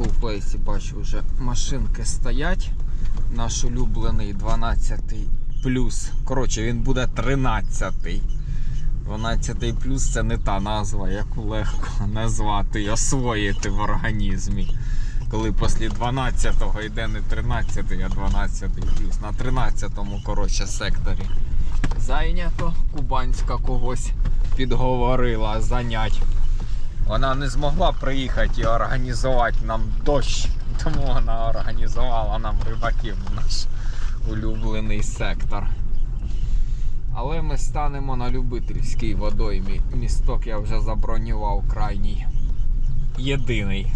Скулплейсі бачу вже машинки стоять. Наш улюблений 12 плюс. Коротше, він буде 13. 12 плюс це не та назва, яку легко назвати і освоїти в організмі. Коли після 12-го йде не 13, а 12 плюс. На 13-му, коротше, секторі. Зайнято. Кубанська когось підговорила занять. Вона не змогла приїхати і організувати нам дощ, тому вона організувала нам рибаків наш улюблений сектор. Але ми станемо на любительській водоймі. Місток я вже забронював крайній. Єдиний.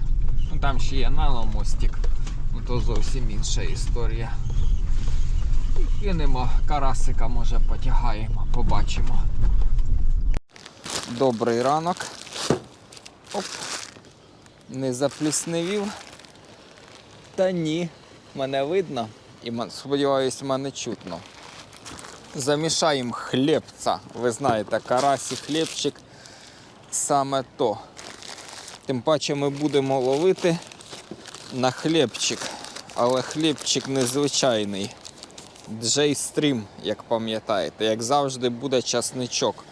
Ну там ще є наномостик, ну то зовсім інша історія. Кинемо карасика, може потягаємо, побачимо. Добрий ранок. Оп. Не заплісневів. Та ні, мене видно і сподіваюсь, мене чутно. Замішаємо хлібця. Ви знаєте, карась і хлібчик саме то. Тим паче ми будемо ловити на хлібчик. Але хлібчик незвичайний. J-Stream, як пам'ятаєте, як завжди буде часничок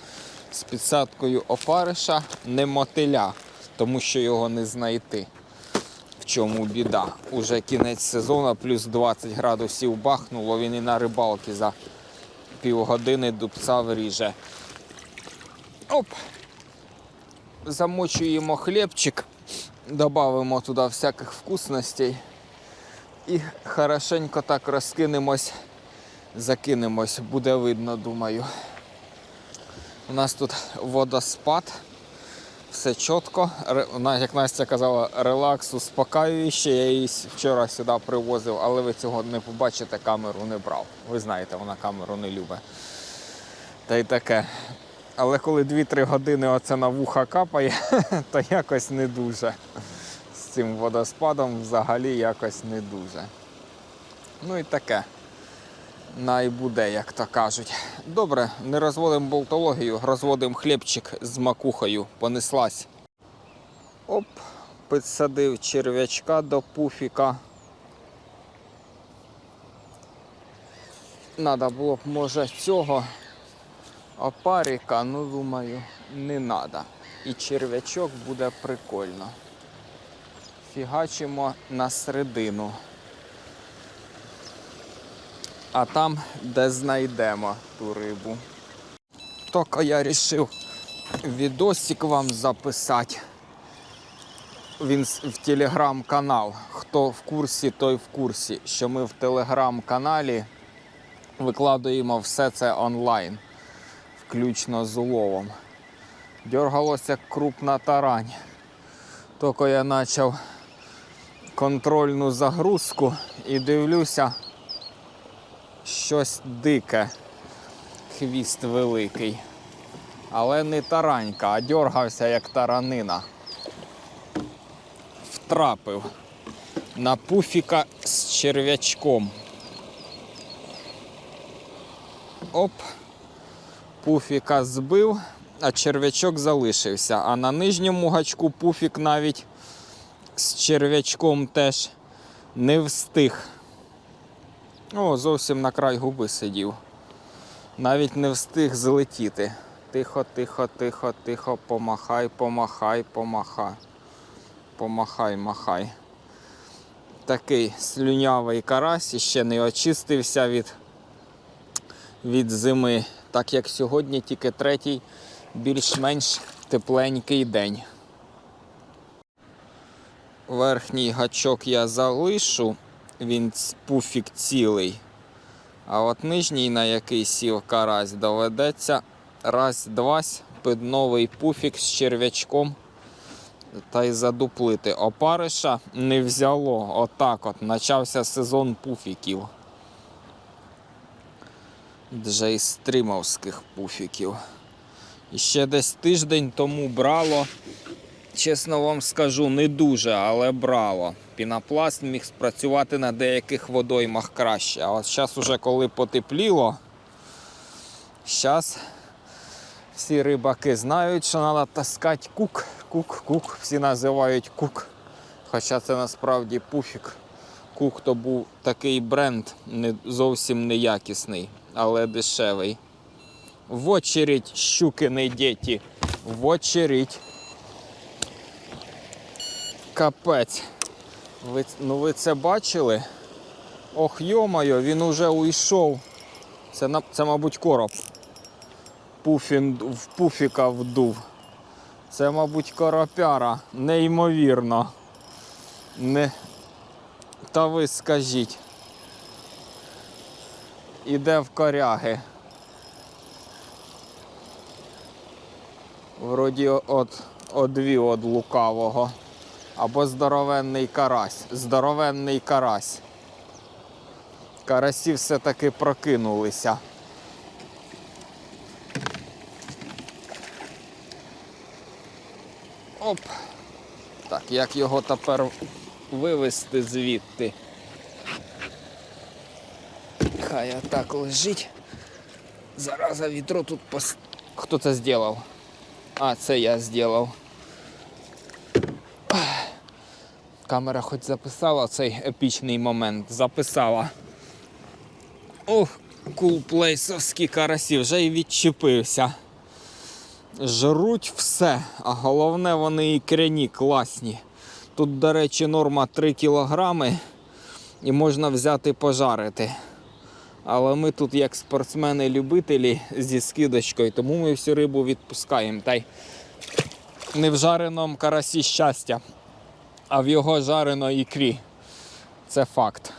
з підсадкою опариша, не мотиля, тому що його не знайти. В чому біда? Уже кінець сезону, плюс 20 градусів бахнуло, він і на рибалки за півгодини дубця вріже. Оп! Замочуємо хлібчик, додамо туди всяких вкусностей і хорошенько так розкинемось, закинемось, буде видно, думаю. У нас тут водоспад, все чітко. Як Настя казала, релакс, успокаююче. Я її вчора сюди привозив, але ви цього не побачите, камеру не брав. Ви знаєте, вона камеру не любить. Та й таке. Але коли 2-3 години оце на вуха капає, то якось не дуже. З цим водоспадом взагалі якось не дуже. Ну і таке. Най буде, як то кажуть. Добре, не розводимо болтологію, розводимо хлібчик з макухою. Понеслась. Оп, підсадив черв'ячка до пуфіка. Надо було б, може, цього опаріка, ну думаю, не треба. І черв'ячок буде прикольно. Фігачимо на середину. А там, де знайдемо ту рибу. Так, я вирішив відосик вам записати. Він в телеграм-канал. Хто в курсі, той в курсі, що ми в телеграм-каналі викладуємо все це онлайн, включно з уловом. Дергалося крупна тарань. Тільки я почав контрольну загрузку і дивлюся, щось дике, хвіст великий. Але не таранька, а дергався як таранина. Втрапив на пуфіка з черв'ячком. Оп, пуфіка збив, а черв'ячок залишився. А на нижньому гачку пуфік навіть з черв'ячком теж не встиг. О, зовсім на край губи сидів. Навіть не встиг злетіти. Тихо, тихо, тихо, тихо, помахай, помахай, помахай. Помахай, махай. Такий слюнявий карась ще не очистився від, від зими. Так як сьогодні тільки третій, більш-менш тепленький день. Верхній гачок я залишу, він пуфік цілий. А от нижній, на який сів карась, доведеться раз-два під новий пуфік з черв'ячком та й задуплити. Опариша не взяло. Отак от почався сезон пуфіків. Джейстрімовських пуфіків. І ще десь тиждень тому брало Чесно вам скажу, не дуже, але брало. Пінопласт міг спрацювати на деяких водоймах краще. А от зараз уже коли потепліло, зараз всі рибаки знають, що треба таскати кук, кук, кук. Всі називають кук Хоча це насправді пуфік. Кухто був такий бренд, не зовсім неякісний, але дешевий. В очередь, щукини діти. В очередь. Капець. Ви, ну ви це бачили? Ох, йомайо, він уже уйшов. Це, це мабуть, короб. Пуфін, в пуфіка вдув. Це, мабуть, коропяра. Неймовірно. Не... Та ви скажіть. Іде в коряги. Вроді от одвів од лукавого. Або здоровенний карась. Здоровенний карась. Карасі все-таки прокинулися. Оп. Так, як його тепер вивезти звідти? Хай так лежить. Зараза вітру тут пос... Хто це зробив? А, це я зробив. Камера хоч записала цей епічний момент. Записала. Ох, кулплейсовські карасі, вже і відчепився. Жруть все, а головне вони і кряні класні. Тут, до речі, норма 3 кілограми і можна взяти пожарити. Але ми тут як спортсмени-любителі зі скидочкою, тому ми всю рибу відпускаємо. Та й не в жареному карасі щастя, а в його жарено ікрі. Це факт.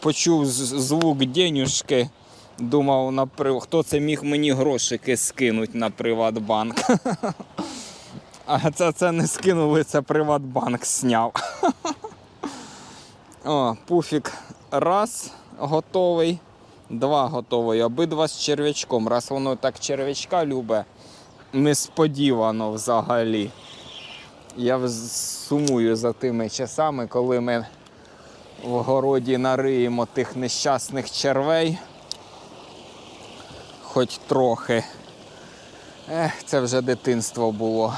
Почув звук денюшки, думав, на хто це міг мені грошики скинуть на Приватбанк. А це, це не скинули, це Приватбанк сняв. О, пуфік раз готовий, два готовий, обидва з черв'ячком. Раз воно так черв'ячка любить, несподівано взагалі. Я сумую за тими часами, коли ми в городі нариємо тих нещасних червей. Хоч трохи. Ех, це вже дитинство було.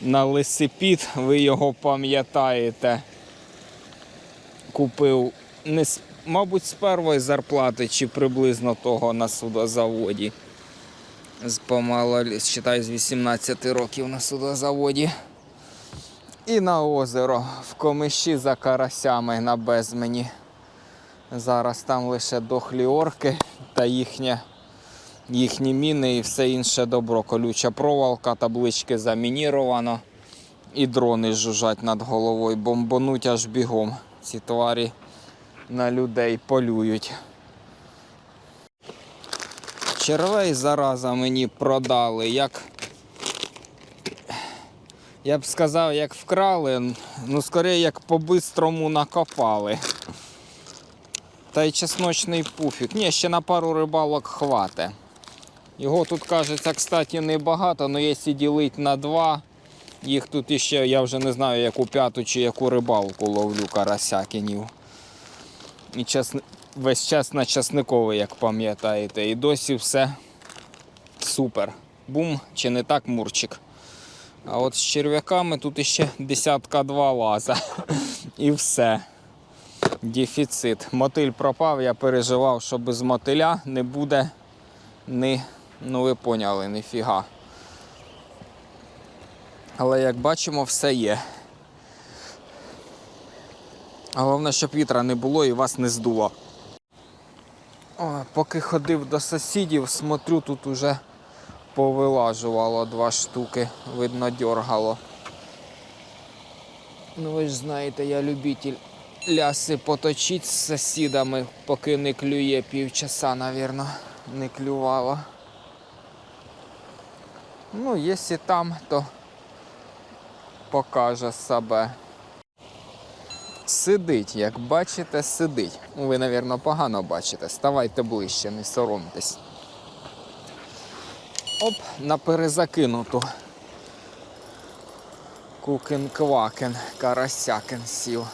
На лисипід, ви його пам'ятаєте. Купив, не мабуть, з першої зарплати чи приблизно того на судозаводі. З помало, считай, з 18 років на судозаводі. І на озеро в комиші за карасями на безмені. Зараз там лише дохлі орки та їхнє, їхні міни і все інше добро. Колюча проволока, таблички замініровано. І дрони жужжать над головою, бомбануть аж бігом. Ці тварі на людей полюють. Червей зараза мені продали, як я б сказав, як вкрали, ну скоріше як по-бистрому накопали. Та й чесночний пуфік. Ні, ще на пару рибалок хвате. Його тут кажеться, кстати, небагато, але якщо ділити на два, їх тут іще, я вже не знаю, яку п'яту чи яку рибалку ловлю карасякінів. І чесни... весь час на часниковий, як пам'ятаєте. І досі все супер. Бум, чи не так, Мурчик? А от з черв'яками тут іще десятка два лаза. І все. Дефіцит. Мотиль пропав, я переживав, що без мотиля не буде ні, ну ви поняли, ніфіга. Але як бачимо, все є. Головне, щоб вітра не було і вас не здуло. О, поки ходив до сусідів, смотрю, тут уже повилажувало два штуки, видно, дергало. Ну ви ж знаєте, я любитель ляси поточити з сусідами, поки не клює півчаса, навірно, не клювало. Ну, якщо там, то покаже себе. Сидить, як бачите, сидить. Ви, навірно, погано бачите. Ставайте ближче, не соромтесь. Оп, на перезакинуту. Кукін-квакен, карасякин сів.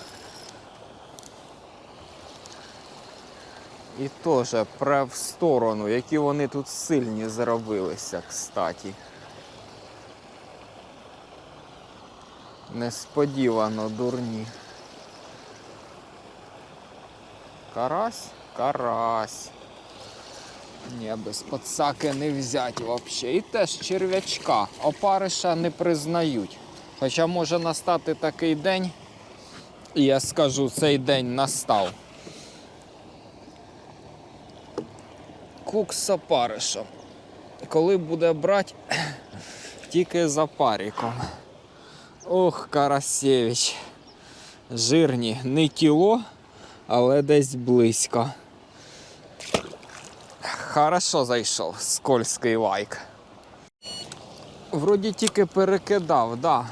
І теж пре в сторону, які вони тут сильні зробилися, кстати. Несподівано дурні. Карась? Карась. Ні, без подсаки не взять взагалі. І теж черв'ячка. Опариша не признають. Хоча може настати такий день, я скажу, цей день настав. Кук з опаришем. Коли буде брати, тільки за паріком. Ох, Карасєвич. Жирні, не кіло, але десь близько. Хорошо зайшов, скользкий лайк. Вроді тільки перекидав, да.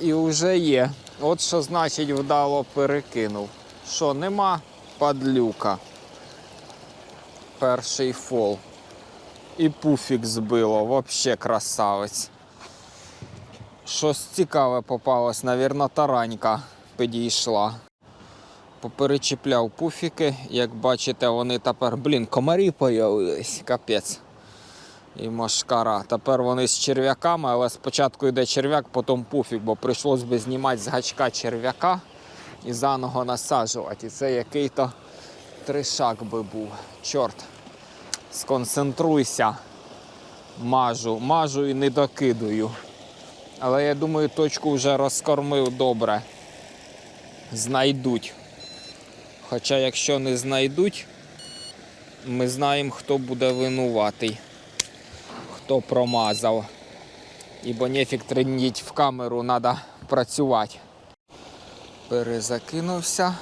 І вже є. От що значить вдало перекинув. Що, нема падлюка. Перший фол. І пуфік збило, вообще красавець. Щось цікаве попалось, навірно, таранька підійшла. Поперечіпляв пуфіки, як бачите, вони тепер, блін, комарі появились, капець. І машкара. Тепер вони з черв'яками, але спочатку йде черв'як, потім пуфік, бо прийшлось би знімати з гачка черв'яка і заново насаджувати. І це який-то тришак би був. Чорт. Сконцентруйся. Мажу, мажу і не докидую. Але я думаю, точку вже розкормив добре. Знайдуть. Хоча, якщо не знайдуть, ми знаємо, хто буде винуватий, хто промазав. Ібо нефік трендіть в камеру, треба працювати. Перезакинувся.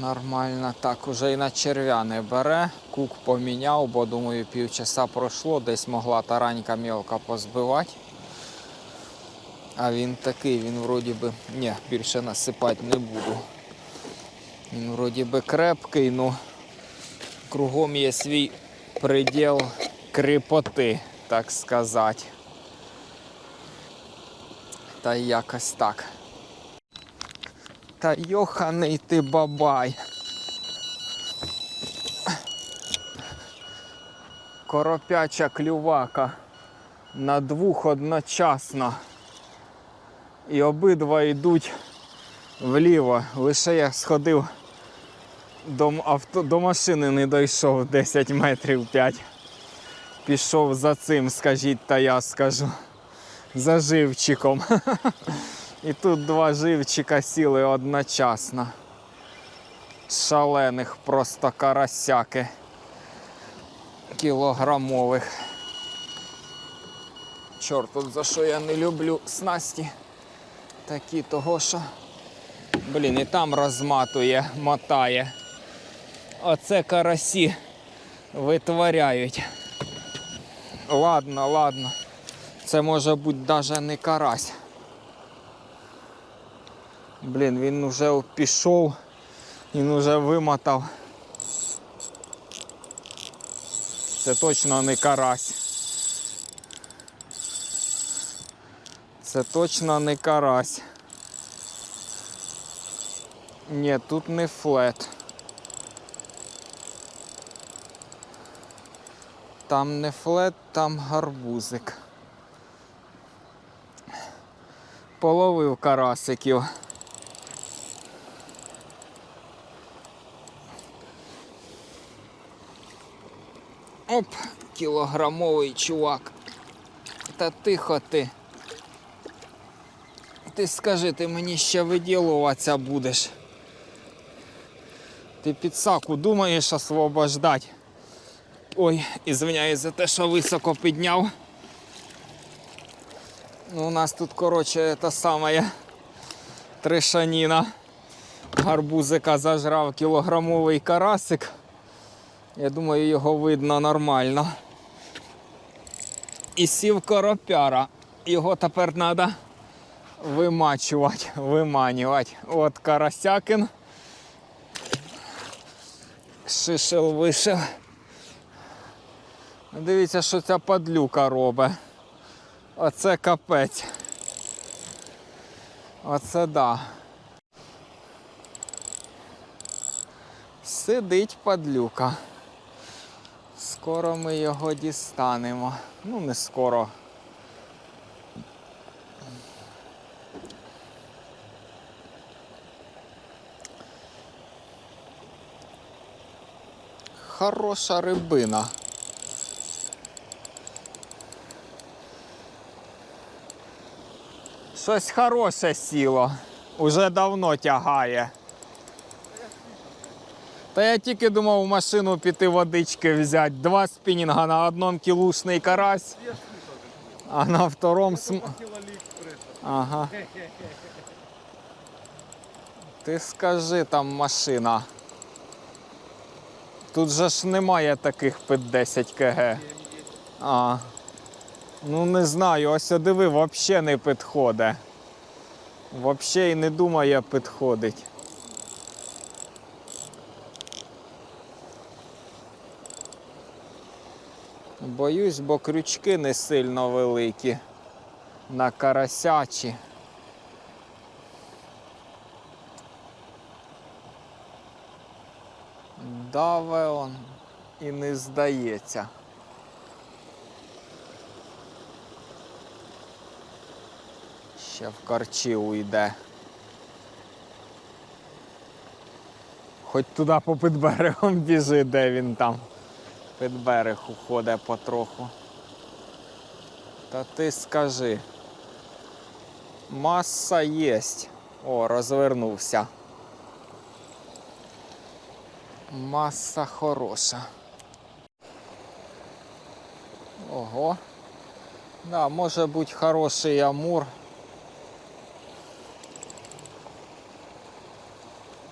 Нормально, так, уже і на черв'я не бере. Кук поміняв, бо думаю, півчаса пройшло, десь могла таранька мілка позбивати. А він такий, він вроді би. Ні, більше насипати не буду. Він вроді би крепкий, ну кругом є свій приділ кріпоти, так сказати. Та якось так. Та йоханий ти бабай. Коропяча клювака на двох одночасно. І обидва йдуть вліво. Лише я сходив до, авто, до машини, не дійшов 10 метрів 5. Пішов за цим, скажіть, та я скажу. За живчиком. І тут два живчика сіли одночасно. Шалених просто карасяки. Кілограмових. Чорт, тут за що я не люблю снасті. Такі того, що. Блін, і там розматує, мотає. Оце карасі витворяють. Ладно, ладно. Це може бути навіть не карась. Блін, він вже пішов, він вже вимотав. Це точно не карась. Це точно не карась. Ні, тут не флет. Там не флет, там гарбузик. Половив карасиків. Оп, кілограмовий чувак. Та тихо ти. Ти скажи, ти мені ще виділуватися будеш. Ти підсаку думаєш освобождать. Ой, ізвиняюсь за те, що високо підняв. Ну, у нас тут, коротше, та саме тришаніна. Гарбузика зажрав кілограмовий карасик. Я думаю, його видно нормально. І сів коропяра. Його тепер треба вимачувати, виманювати. От карасякин. Шишел вишив. Дивіться, що ця падлюка робить. Оце капець. Оце да. Сидить падлюка. Скоро ми його дістанемо. Ну, не скоро. Хороша рибина. Щось хороше сіло. Уже давно тягає. Та я тільки думав в машину піти водички взяти. Два спінінга на одному кілушний карась, а на втором см... Ага. Ти скажи там машина. Тут же ж немає таких під 10 кг. А. Ну не знаю, ось диви, взагалі не підходить. Взагалі і не думає підходить. Боюсь, бо крючки не сильно великі. На карасячі. Даве он і не здається. Ще в корчі уйде. Хоч туди попід берегом біжи, де він там. Під берег уходить потроху. Та ти скажи. Маса єсть. О, розвернувся. Маса хороша. Ого. Да, може бути хороший амур.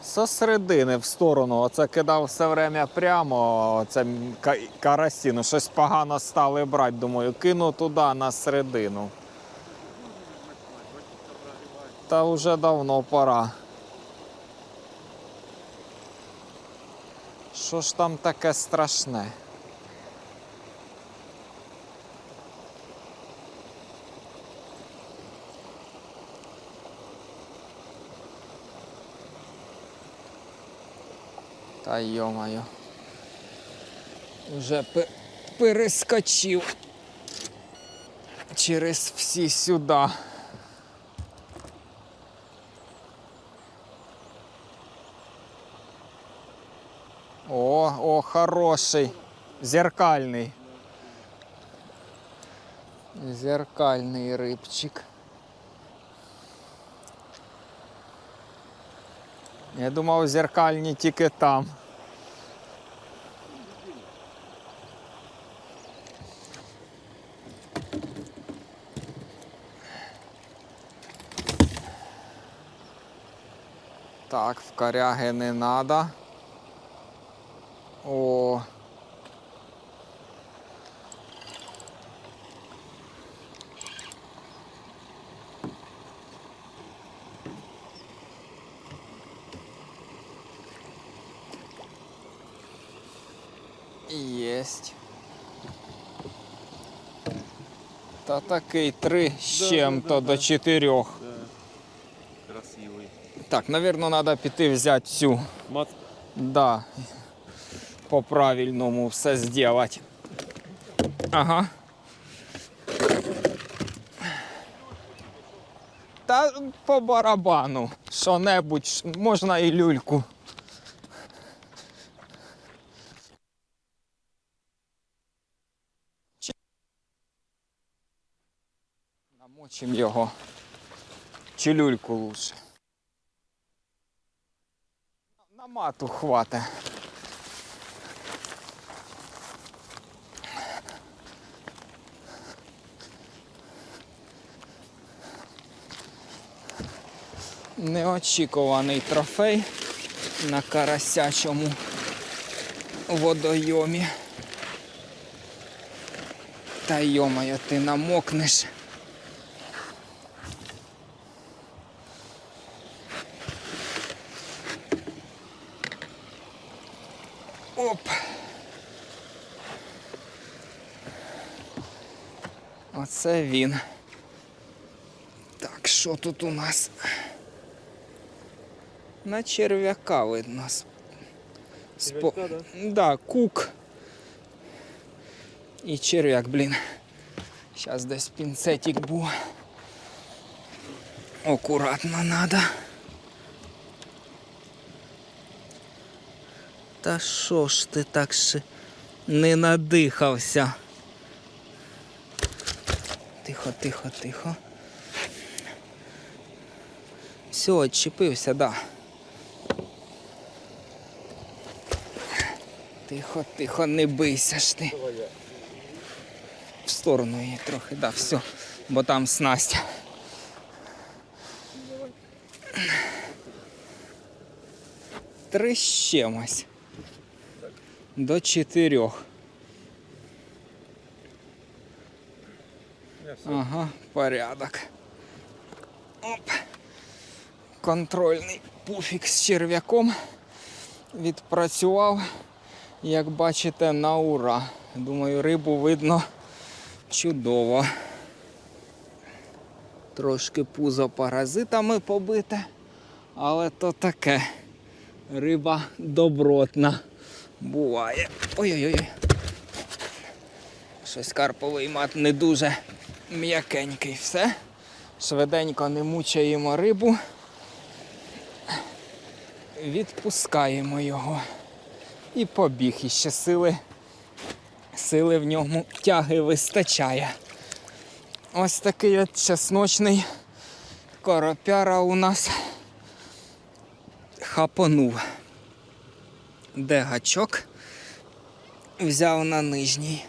Со середини в сторону. Оце кидав все время прямо. Оце м- ка- карасі. Ну щось погано стали брати. Думаю, кину туди на середину. Та вже давно пора. Що ж там таке страшне? Та йомаю. Вже пе- перескочив через всі сюди. Хороший. Зеркальний. Зеркальний рибчик. Я думав, зеркальні тільки там. Так, в коряги не надо. О. Єсть. Та такий три з Да, чим-то до да. чотирьох. Да. Красивый. Так, напевно, треба піти взяти цю. Мат. Да. По правильному все зробити. Ага. Та по барабану. Що-небудь, можна і люльку. Чи- Намочим його. Чи люльку лучше. На мату хвата. Неочікуваний трофей на карасячому водойомі. Та йомаю, ти намокнеш. Оп. Оце він. Так, що тут у нас? На черв'яка видно. Спо... Черв'ячка, да, кук. І черв'як, блін. Зараз десь пінцетик був. Акуратно надо. Та що ж ти так ще не надихався? Тихо, тихо, тихо. Все, відчепився, да. Тихо, тихо, не бийся ж ти. В сторону її трохи, да, все. Бо там снасть. Три. До чотирьох. Я все. Ага, порядок. Оп. Контрольний пуфік з черв'яком відпрацював, як бачите, на ура. Думаю, рибу видно чудово. Трошки пузо паразитами побите, але то таке. Риба добротна. Буває. Ой-ой-ой. Щось карповий мат не дуже м'якенький. Все. Швиденько не мучаємо рибу. Відпускаємо його. І побіг. Іще сили. Сили в ньому тяги вистачає. Ось такий от чесночний коропяра у нас хапанув. Де гачок? Взяв на нижній.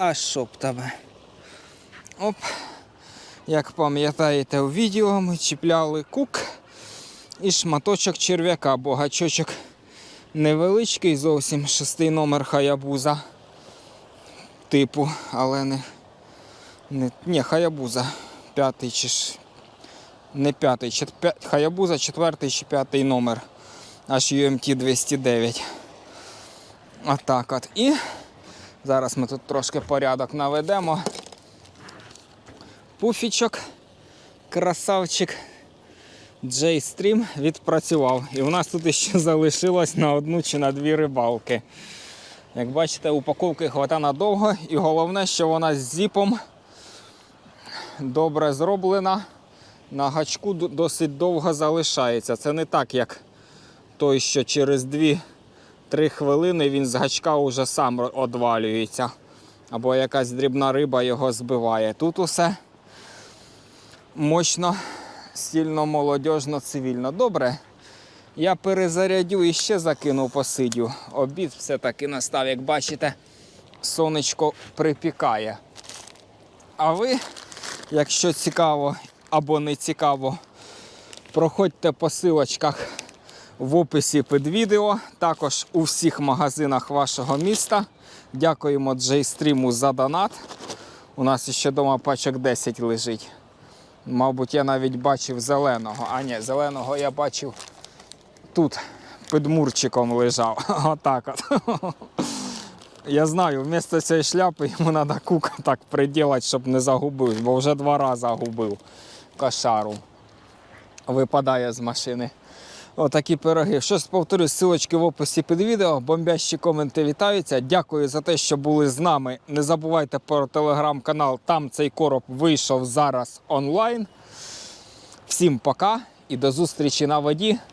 А що б тебе? Оп. Як пам'ятаєте у відео, ми чіпляли кук і шматочок черв'яка, бо гачочок невеличкий зовсім шестий номер хаябуза типу, але не. не ні, хаябуза п'ятий чи ж. Не п'ятий, чет, хаябуза четвертий чи п'ятий номер. Аж UMT 209. Отак от. І зараз ми тут трошки порядок наведемо. Пуфічок, красавчик. J-Stream відпрацював. І у нас тут ще залишилось на одну чи на дві рибалки. Як бачите, упаковки хвата надовго. І головне, що вона з зіпом добре зроблена. На гачку досить довго залишається. Це не так, як той, що через 2-3 хвилини він з гачка вже сам одвалюється. Або якась дрібна риба його збиває. Тут усе мощно, стільно, молодіжно, цивільно. Добре. Я перезарядю і ще закину посидю. Обід все-таки настав, як бачите, сонечко припікає. А ви, якщо цікаво або не цікаво, проходьте по силочках в описі під відео, також у всіх магазинах вашого міста. Дякуємо Джейстріму за донат. У нас ще вдома пачок 10 лежить. Мабуть, я навіть бачив зеленого. А ні, зеленого я бачив тут під мурчиком лежав. Отак от. Я знаю, вмісто цієї шляпи йому треба кука так приділати, щоб не загубив, бо вже два рази губив кошару. Випадає з машини. Отакі пироги. Щось повторюсь, силочки в описі під відео. Бомбящі коменти вітаються. Дякую за те, що були з нами. Не забувайте про телеграм-канал. Там цей короб вийшов зараз онлайн. Всім пока і до зустрічі на воді.